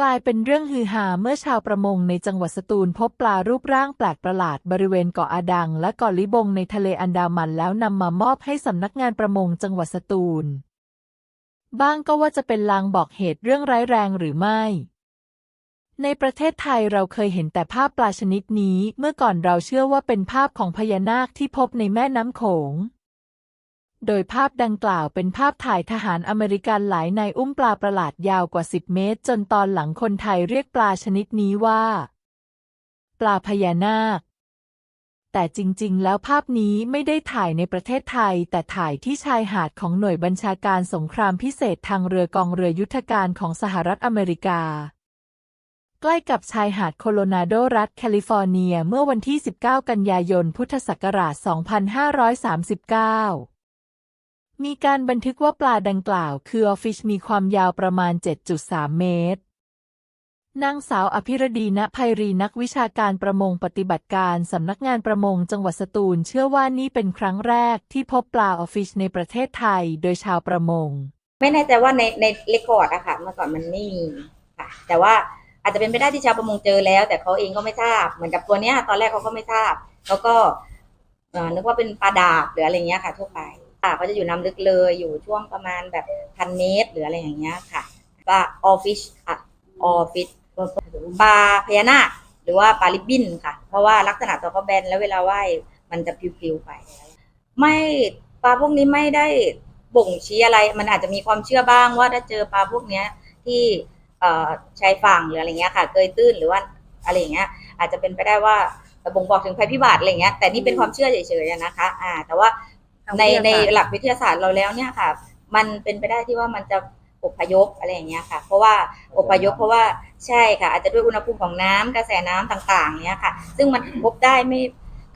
กลายเป็นเรื่องฮือฮาเมื่อชาวประมงในจังหวัดสตูลพบปลารูปร่างแปลกประหลาดบริเวณเกาะอาดัง และเกาะลิบงในทะเลอันดามันแล้วนำมามอบให้สำนักงานประมงจังหวัดสตูล บ้างก็ว่าจะเป็นลางบอกเหตุเรื่องร้ายแรงหรือไม่ ในประเทศไทยเราเคยเห็นแต่ภาพปลาชนิดนี้ เมื่อก่อนเราเชื่อว่าเป็นภาพของพญานาคที่พบในแม่น้ำโขง โดยภาพดังกล่าวเป็นภาพถ่ายทหารอเมริกันหลายนายอุ้มปลาประหลาดยาวกว่า 10 เมตร จนตอนหลังคนไทยเรียกปลาชนิดนี้ว่า ปลาพญานาค แต่จริง ๆ แล้วภาพนี้ไม่ได้ถ่ายในประเทศไทย แต่ถ่ายที่ชายหาดของหน่วยบัญชาการสงครามพิเศษทางเรือกองเรือยุทธการของสหรัฐอเมริกา ใกล้กับชายหาดโคโลราโดรัฐแคลิฟอร์เนียเมื่อวันที่ 19 กันยายน พุทธศักราช 2539 มีการบันทึกว่าปลาดังกล่าว คือออฟฟิชมีความยาวประมาณ 7.3 เมตรนางสาวอภิรดีณภัยรีนักวิชาการประมงปฏิบัติการสำนักงานประมงจังหวัดสตูลเชื่อว่านี่เป็นครั้งแรกที่พบปลาออฟฟิชในประเทศไทยโดยชาวประมง ไม่แน่ใจว่าในในเรคคอร์ดอะค่ะเมื่อก่อนมันไม่มีค่ะ แต่ว่าอาจจะเป็นไปได้ที่ชาวประมงเจอแล้ว แต่เขาเองก็ไม่ทราบเหมือนกับตัวเนี้ย ตอนแรกเขาก็ไม่ทราบเขาก็นึกว่าเป็นปลาดาบหรืออะไรเงี้ยค่ะ ทั่วไป ปลาเขาจะอยู่น้ำลึกเลยอยู่ช่วงประมาณแบบพันเมตรหรืออะไรอย่างเงี้ยค่ะปลาออฟฟิชค่ะออฟฟิชปลาพญานาคหรือว่าปลาลิบบินค่ะ เพราะว่าลักษณะตัวเขาแบนแล้วเวลาว่ายมันจะปลิวๆไป ไม่ปลาพวกนี้ไม่ได้บ่งชี้อะไร มันอาจจะมีความเชื่อบ้างว่าถ้าเจอปลาพวกเนี้ยที่เอชายฝั่งหรืออะไรเงี้ยค่ะ เกยตื้นหรือว่าอะไรเงี้ย อาจจะเป็นไปได้ว่าบ่งบอกถึงภัยพิบัติอะไรเงี้ย แต่นี่เป็นความเชื่อเฉยๆนะคะ อ่า แต่ว่า ในในหลักวิทยาศาสตร์เราแล้วเนี่ยค่ะ มันเป็นไปได้ที่ว่ามันจะอพยพอะไรอย่างเงี้ยค่ะ เพราะว่าอพยพเพราะว่าใช่ค่ะ อาจจะด้วยอุณหภูมิของน้ำกระแสน้ำต่างๆเนี้ยค่ะ ซึ่งมันพบได้ไม่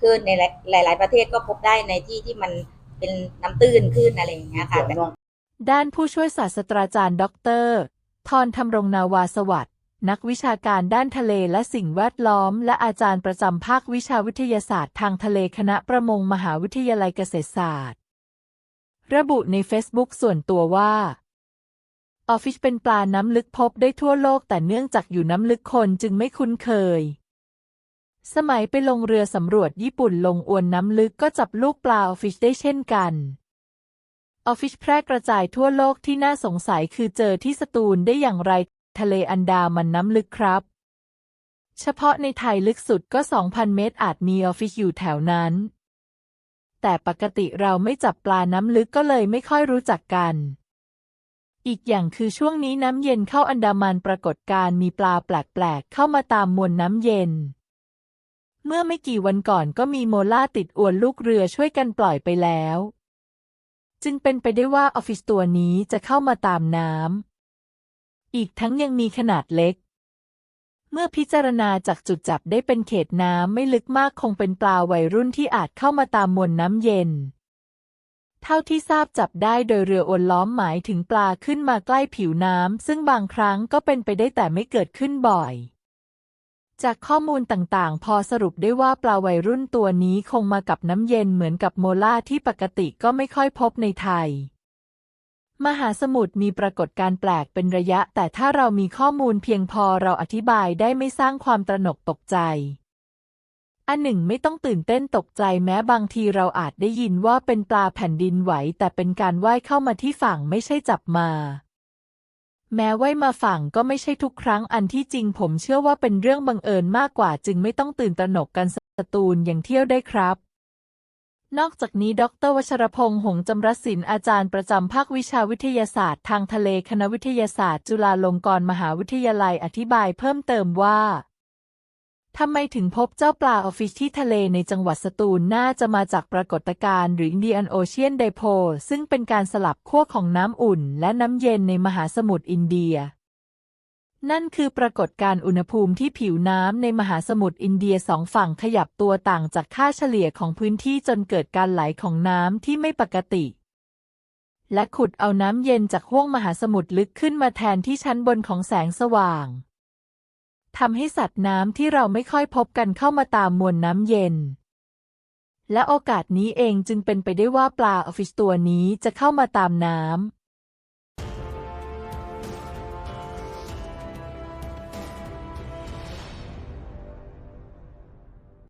คือในหลาย ๆ ประเทศก็พบได้ในที่ที่มันเป็นน้ำตื้นขึ้นอะไรอย่างเงี้ยค่ะ ด้านผู้ช่วยศาสตราจารย์ ดร ทรธำรงนาวาสวัสดิ์ นักวิชาการด้านทะเลและสิ่งแวดล้อม และอาจารย์ประจำภาควิชาวิทยาศาสตร์ทางทะเลคณะประมงมหาวิทยาลัยเกษตรศาสตร์ ระบุในเฟซบุ๊กส่วนตัวว่าออฟฟิศเป็นปลาน้ำลึกพบได้ทั่วโลกแต่เนื่องจากอยู่น้ำลึกคนจึงไม่คุ้นเคย สมัยไปลงเรือสำรวจญี่ปุ่นลงอวนน้ำลึกก็จับลูกปลาออฟฟิศได้เช่นกันออฟฟิศแพร่กระจายทั่วโลกที่น่าสงสัยคือเจอที่สตูลได้อย่างไร ทะเลอันดามันน้ำลึกครับ เฉพาะในไทยลึกสุดก็ 2,000 เมตรอาจมีออฟฟิศอยู่แถวนั้น แต่ปกติเราไม่จับปลาน้ำลึกก็เลยไม่ค่อยรู้จักกัน อีกอย่างคือช่วงนี้น้ำเย็นเข้าอันดามันปรากฏการมีปลาแปลกๆเข้ามาตามมวลน้ำเย็น เมื่อไม่กี่วันก่อนก็มีโมล่าติดอวนลูกเรือช่วยกันปล่อยไปแล้ว จึงเป็นไปได้ว่าออฟฟิศตัวนี้จะเข้ามาตามน้ำ อีกทั้งยังมีขนาดเล็ก เมื่อพิจารณาจากจุดจับได้เป็นเขตน้ำไม่ลึกมากคงเป็นปลาวัยรุ่นที่อาจเข้ามาตามมวลน้ำเย็น เท่าที่ทราบจับได้โดยเรืออวนล้อมหมายถึงปลาขึ้นมาใกล้ผิวน้ำซึ่งบางครั้งก็เป็นไปได้แต่ไม่เกิดขึ้นบ่อยจากข้อมูลต่างๆ พอสรุปได้ว่าปลาวัยรุ่นตัวนี้คงมากับน้ำเย็นเหมือนกับโมล่าที่ปกติก็ไม่ค่อยพบในไทย มหาสมุทรมีปรากฏการแปลกเป็นระยะ แต่ถ้าเรามีข้อมูลเพียงพอเราอธิบายได้ไม่สร้างความตระหนกตกใจ อันหนึ่งไม่ต้องตื่นเต้นตกใจแม้บางทีเราอาจได้ยินว่าเป็นปลาแผ่นดินไหว แต่เป็นการว่ายเข้ามาที่ฝั่งไม่ใช่จับมา แม้ว่ายมาฝั่งก็ไม่ใช่ทุกครั้งอันที่จริงผมเชื่อว่าเป็นเรื่องบังเอิญมากกว่า จึงไม่ต้องตื่นตระหนกกันสตูลอย่างเที่ยวได้ครับ นอกจากนี้ ดร วชรพงษ์ หงส์จำรัศศิลป์ อาจารย์ประจำภาควิชาวิทยาศาสตร์ ทางทะเล คณะวิทยาศาสตร์ จุฬาลงกรณ์มหาวิทยาลัย อธิบายเพิ่มเติมว่าทำไมถึงพบเจ้าปลาออฟฟิศที่ทะเลในจังหวัดสตูลน่าจะมาจากปรากฏการณ์หรือ Indian Ocean Dipole ซึ่งเป็นการสลับขั้วของน้ำอุ่นและน้ำเย็นในมหาสมุทรอินเดีย นั่นคือปรากฏการณ์อุณหภูมิที่ผิวน้ำในมหาสมุทรอินเดียสองฝั่งขยับตัวต่างจากค่าเฉลี่ยของพื้นที่จนเกิดการไหลของน้ำที่ไม่ปกติ และขุดเอาน้ำเย็นจากห้วงมหาสมุทรลึกขึ้นมาแทนที่ชั้นบนของแสงสว่างทำให้สัตว์น้ำที่เราไม่ค่อยพบกันเข้ามาตามมวลน้ำเย็น และโอกาสนี้เองจึงเป็นไปได้ว่าปลาออฟฟิศตัวนี้จะเข้ามาตามน้ำ